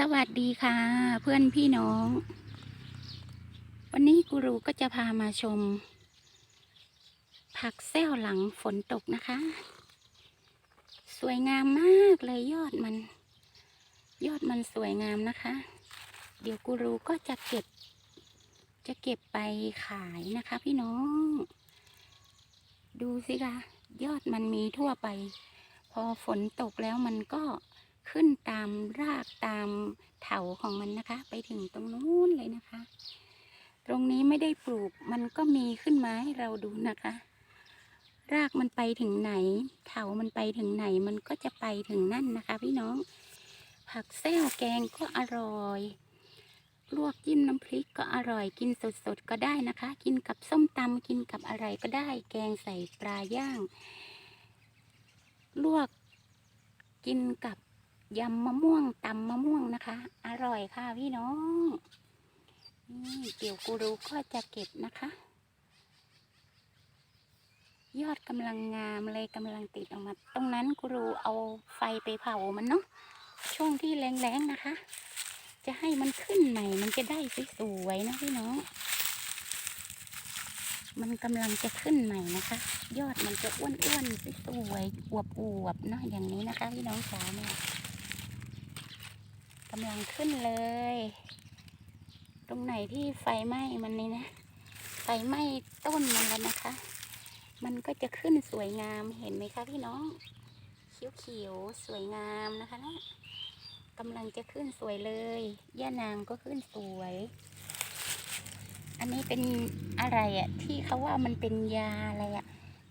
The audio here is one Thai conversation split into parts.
สวัสดีค่ะ เพื่อนพี่น้อง วันนี้กูรูก็จะพามาชม ผักแซวหลังฝนตกนะคะ สวยงามมากเลยยอดมัน ยอดมันสวยงามนะคะ เดี๋ยวกูรูก็จะเก็บ จะเก็บไปขายนะคะ พี่น้อง ดูสิคะยอดมันมีทั่วไป พอฝนตกแล้วมันก็ ขึ้นตามรากตามเถาของมันนะคะ ไปถึงตรงนู้นเลยนะคะ ตรงนี้ไม่ได้ปลูกมันก็มีขึ้นมาให้เราดูนะคะ รากมันไปถึงไหน เถามันไปถึงไหนมันก็จะไปถึงนั่นนะคะ พี่น้อง ผักแซวแกงก็อร่อยลวกจิ้มน้ำพริกก็อร่อยกินสดๆก็ได้นะคะ กินกับส้มตำกินกับอะไรก็ได้ แกงใส่ปลาย่าง ลวกกินกับ ยำมะม่วงตำมะม่วงนะคะ อร่อยค่ะพี่น้องนี่เดี๋ยวกูรูก็จะเก็บนะคะ ยอดกำลังงามเลยกำลังติดออกมา ตรงนั้นกูรูเอาไฟไปเผามันเนาะช่วงที่แรงๆนะคะ จะให้มันขึ้นใหม่มันจะได้สวยๆนะพี่น้องมันกำลังจะขึ้นใหม่นะคะ ยอดมันจะอ้วนๆสวยๆอวบๆเนาะอย่างนี้นะคะพี่น้องจ๋าเนี่ย กำลังขึ้นเลย ตรงไหนที่ไฟไหม้มันนี่นะ ไฟไหม้ต้นมันแล้วนะคะ มันก็จะขึ้นสวยงามเห็นไหมคะพี่น้อง เขียวๆสวยงามนะคะนะกำลังจะขึ้นสวยเลยย่านางก็ขึ้นสวย อันนี้เป็นอะไรอะที่เขาว่ามันเป็นยาอะไรอะ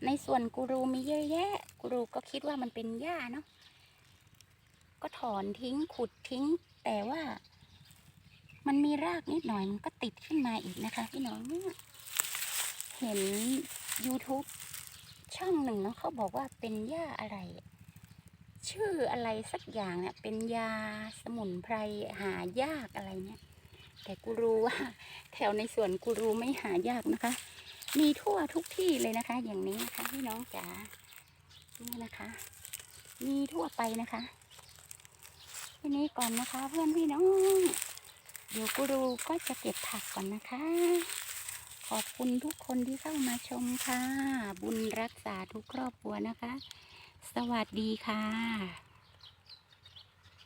ในส่วนกูรูมีเยอะแยะกูรูก็คิดว่ามันเป็นหญ้าเนาะก็ถอนทิ้งขุดทิ้ง แต่ว่า มันมีรากนิดหน่อยมันก็ติดขึ้นมาอีกนะคะพี่น้องเห็น YouTube ช่องหนึ่งเนาะเขาบอกว่าเป็นหญ้าอะไร ชื่ออะไรสักอย่างเนี่ยเป็นยาสมุนไพรหายากอะไรเนี่ย แต่กูรู้ว่าแถวในสวนกูรู้ไม่หายากนะคะ มีทั่วทุกที่เลยนะคะ อย่างนี้นะคะพี่น้องจ๋านี่นะคะ มีทั่วไปนะคะ นี้ก่อนนะคะ เพื่อนพี่น้อง เดี๋ยวกูรูก็จะเก็บผักก่อนนะคะ ขอบคุณทุกคนที่เข้ามาชมค่ะ บุญรักษาทุกครอบครัวนะคะ สวัสดีค่ะ